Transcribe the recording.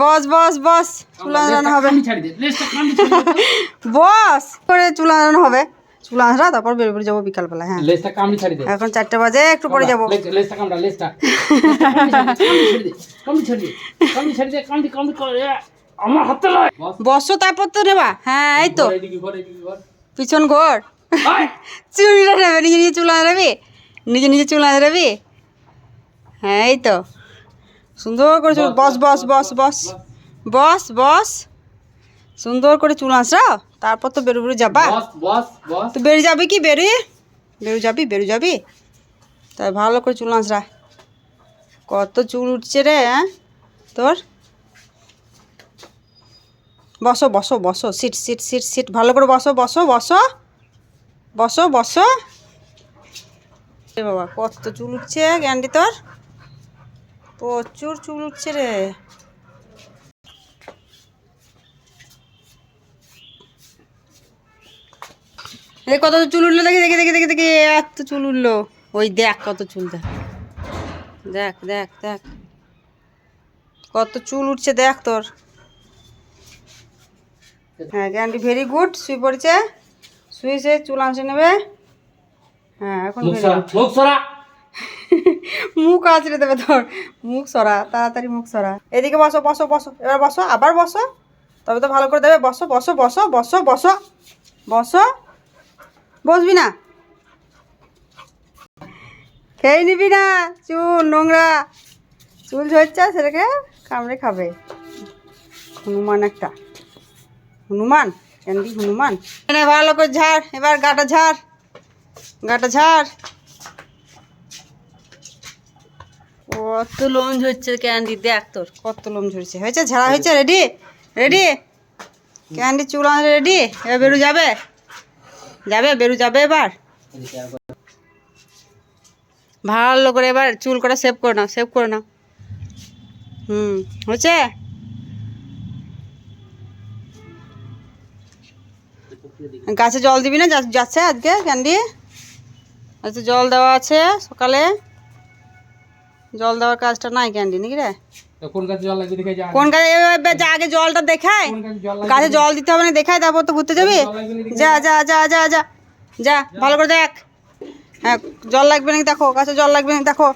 বস বস বস চুল আঁচড়ানো হবে। বস করে চুল আঁচড়ানো হবে। চুল আঁচড়া তারপর বেরোবে যাব বিকালবেলা হ্যাঁ। লেজটা কামড়ি ছাড়ি দে। এখন চারটে বাজে একটু পরে যাব। লেজটা কামড়া লেজটা। কামড়ি ছাড়ি দে কামড়ি ছাড়ি দে কামড়ি কামড়ি করে আমার হাতে লয় বস। তারপর তো নেবা হ্যাঁ এই তো। পিছন ঘর। নেবে নিজে নিজে চুল আঁচড়াবি নিজে নিজে চুল আঁচড়াবি হ্যাঁ এই তো। সুন্দর করে চুল বস বস বস বস বস। বস সুন্দর করে চুল আঁচড়াও তারপর তো বেরো বেরো যাবা। বস বস বস। তো বেরো যাবি কি বেরিয়ে বেরো যাবি বেরো যাবি? তাই ভালো করে চুল আঁচড়া। কত চুল উঠছে রে হ্যাঁ? তোর? বসো বসো বসো। Sit sit sit sit. ভালো করে বসো বসো বসো। বসো বসো। বাবা কত চুল উঠছে গ্যান্ডি তোর? প্রচুর চুল উঠছে রে কত চুল উঠল দেখি দেখি দেখি দেখি দেখি এত চুল উঠল। ওই দেখ কত চুল দেখ। দেখ দেখ দেখ। কত চুল উঠছে দেখ তোর। হ্যাঁ গ্যান্ডি ভেরি গুড শুয়ে পড়েছে। শুয়ে সে চুল আনছে নেবে। হ্যাঁ এখন মুখ আঁচড়ে দেবে তোর। মুখ সরা, তাড়াতাড়ি মুখ সরা। এদিকে বসো বসো বসো। এবার বসো, আবার বসো। তবে তো ভালো করে দেবে। বসো বসো বসো বসো বসো। বসো। বসবি না? খেয়ে নিবি না? চুল, নোংরা। চুল ঝরছে সেটাকে কামড়ে খাবে। হনুমান একটা। হনুমান? ক্যান্ডি হনুমান? ভালো করে ঝাড়। এবার গাটা ঝাড়। গাটা ঝাড়। কত লোম ঝরছে ক্যান্ডি দেখ তোর কত লোম ঝরছে। হয়েছে? ঝাড়া হয়েছে? রেডি রেডি ক্যান্ডি চুল রেডি এবার বেরু যাবে? যাবে? বেরু যাবে এবার? ভালো করে এবার চুল করে সেভ করে নাও সেভ করে নাও। হুম হয়েছে? গাছে জল দিবি না? যাচ্ছে আজকে ক্যান্ডি? আচ্ছা জল দেওয়া আছে সকালে। জল দেওয়ার কাজটা নাই ক্যান্ডি নাকি রে? কোন গাছে জল লাগবে দেখে যা কোন গাছে আগে জলটা দেখায় গাছে জল দিতে হবে না দেখায় তারপর তো ঘুরতে যাবি। যা যা যা যা যা। যা ভালো করে দেখ। হ্যাঁ জল লাগবে নাকি দেখো গাছে জল লাগবে নাকি দেখো।